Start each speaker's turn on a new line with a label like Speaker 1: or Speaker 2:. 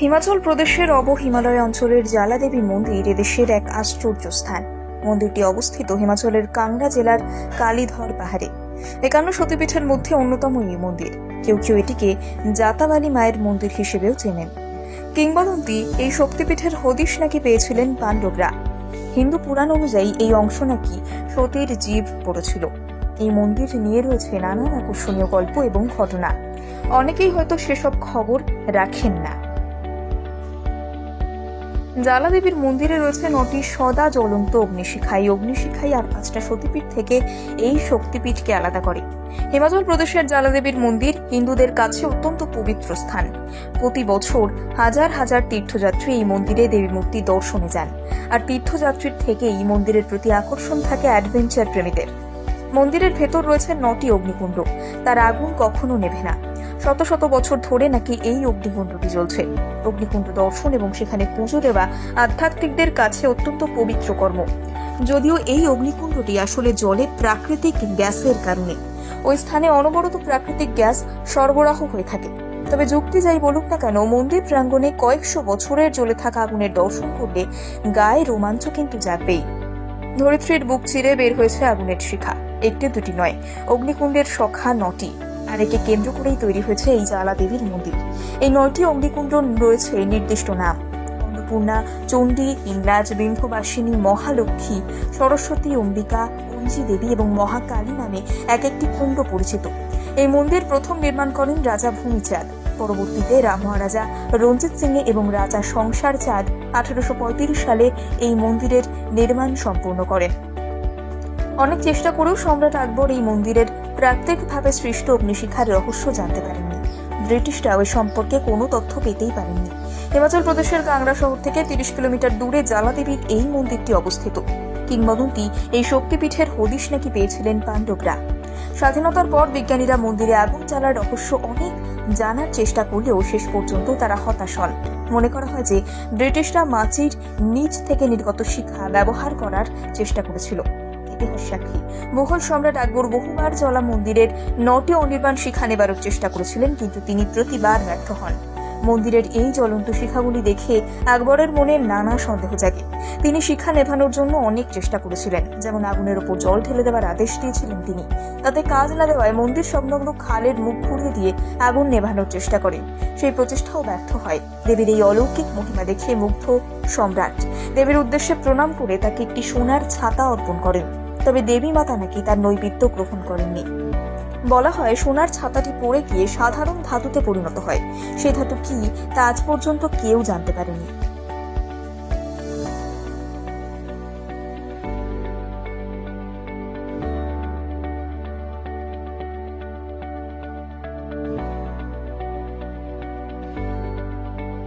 Speaker 1: হিমাচল প্রদেশের অব হিমালয় অঞ্চলের জালাদেবী মন্দির এদেশের এক আশ্চর্য স্থান। মন্দিরটি অবস্থিত হিমাচলের কাংড়া জেলার কালীধর পাহাড়ে। একান্ন সতীপীঠের মধ্যে অন্যতম এই মন্দির। কেউ কেউ এটিকে জাতাবালি মায়ের মন্দির হিসেবেও চেনেন। কিংবদন্তি এই শক্তিপীঠের হদিশ নাকি পেয়েছিলেন পাণ্ডবরা? হিন্দু পুরাণ অনুযায়ী এই অংশ নাকি সতীর জীব পড়েছিল। এই মন্দির নিয়ে রয়েছে নানান আকর্ষণীয় গল্প এবং ঘটনা। অনেকেই হয়তো সেসব খবর রাখেন না। জ্বালাদেবীর মন্দিরে রয়েছে নটি সদা জ্বলন্ত অগ্নিশিখাই। অগ্নিশিখাই আর পাঁচটা সতীপীঠ থেকে এই শক্তিপীঠকে আলাদা করে। হিমাচল প্রদেশের জ্বালাদেবীর মন্দির হিন্দুদের কাছে অত্যন্ত পবিত্র স্থান। প্রতি বছর হাজার হাজার তীর্থযাত্রী এই মন্দিরে দেবী মূর্তি দর্শনে যান। আর তীর্থযাত্রীর থেকে এই মন্দিরের প্রতি আকর্ষণ থাকে অ্যাডভেঞ্চার প্রেমীদের। মন্দিরের ভেতর রয়েছে নটি অগ্নিকুণ্ড। তার আগুন কখনো নেভে না। শত শত বছর ধরে নাকি এই অগ্নিকুণ্ডটি জ্বলছে অগ্নিকুণ্ড দর্শন এবং সেখানে পুজো দেওয়া আধ্যাত্মিকদের কাছে অত্যন্ত পবিত্র কর্ম। যদিও এই অগ্নিকুণ্ডটি আসলে জলের প্রাকৃতিক গ্যাসের কারণে। ওই স্থানে অনবরত প্রাকৃতিক গ্যাস সরবরাহ হয়ে থাকে। তবে যুক্তি যাই বলুক না কেন, মন্দির প্রাঙ্গণে কয়েকশো বছরের জ্বলে থাকা আগুনের দর্শন করলে গায়ে রোমাঞ্চ কিন্তু যাবেই ধরিত্রীর বুক চিরে বের হয়েছে আগুনের শিখা। একটি দুটি নয়, অগ্নিকুণ্ডের সখা নটি। আর একে কেন্দ্র করেই তৈরি হয়েছে এই জ্বালা দেবীর মন্দির। এই নয়টি অগ্নিকুণ্ড রয়েছে নির্দিষ্ট নাম। অন্নপূর্ণা, চণ্ডী, ইংরাজ বিম্ফবাসিনী মহালক্ষ্মী, সরস্বতী, অম্বিকা, অঞ্জি দেবী এবং মহাকালী নামে এক একটি কুণ্ড পরিচিত। এই মন্দির প্রথম নির্মাণ করেন রাজা ভূমিচাঁদ। পরবর্তীতে মহারাজা রঞ্জিত সিং এবং রাজা সংসার চাঁদ আঠারোশো পঁয়ত্রিশ সালে এই মন্দিরের নির্মাণ সম্পূর্ণ করেন। অনেক চেষ্টা করেও সম্রাট আকবর এই মন্দিরের প্রাত্যিকভাবে সৃষ্ট অগ্নিশিখার রহস্য জানতে পারেননি। ব্রিটিশরা ওই সম্পর্কে কোনো তথ্য পেতেই পারেননি। হিমাচল প্রদেশের কাংড়া শহর থেকে তিরিশ কিলোমিটার দূরে জ্বালাদেবীর এই মন্দিরটি অবস্থিত। কিংবদন্তি এই শক্তিপীঠের হদিশ নাকি পেয়েছিলেন পাণ্ডবরা। স্বাধীনতার পর বিজ্ঞানীরা মন্দিরে আগুন জ্বালার রহস্য অনেক জানার চেষ্টা করলেও শেষ পর্যন্ত তারা হতাশ হন। মনে করা হয় যে ব্রিটিশরা মাছির নিচ থেকে নির্গত শিক্ষা ব্যবহার করার চেষ্টা করেছিল। ইতিহাস সাক্ষী মুঘল সম্রাট আকবর বহুবার চলা মন্দিরের নটি অনির্বাণ শিখা নেবার চেষ্টা করেছিলেন, কিন্তু তিনি প্রতিবার ব্যর্থ হন। মন্দিরের এই জ্বলন্ত শিখাগুলি দেখে আকবরের মনে নানা সন্দেহ জাগে। তিনি শিখা নেভানোর জন্য অনেক চেষ্টা করেছিলেন, যেমন আগুনের ওপর জল ঢেলে দেওয়ার আদেশ দিয়েছিলেন তিনি। তাতে কাজ না দেওয়ায় মন্দির সংলগ্ন খালের মুখ ঘুরিয়ে দিয়ে আগুন নেভানোর চেষ্টা করেন। সেই প্রচেষ্টাও ব্যর্থ হয়। দেবীর এই অলৌকিক মহিমা দেখে মুগ্ধ সম্রাট। দেবীর উদ্দেশ্যে প্রণাম করে তাকে একটি সোনার ছাতা অর্পণ করেন। তবে দেবী মাতা নাকি তার নৈবেদ্য গ্রহণ করেননি। বলা হয়, সোনার ছাতাটি পরে গিয়ে সাধারণ ধাতুতে পরিণত হয়। সেই ধাতু কি, তা আজ পর্যন্ত কেউ জানতে পারেনি।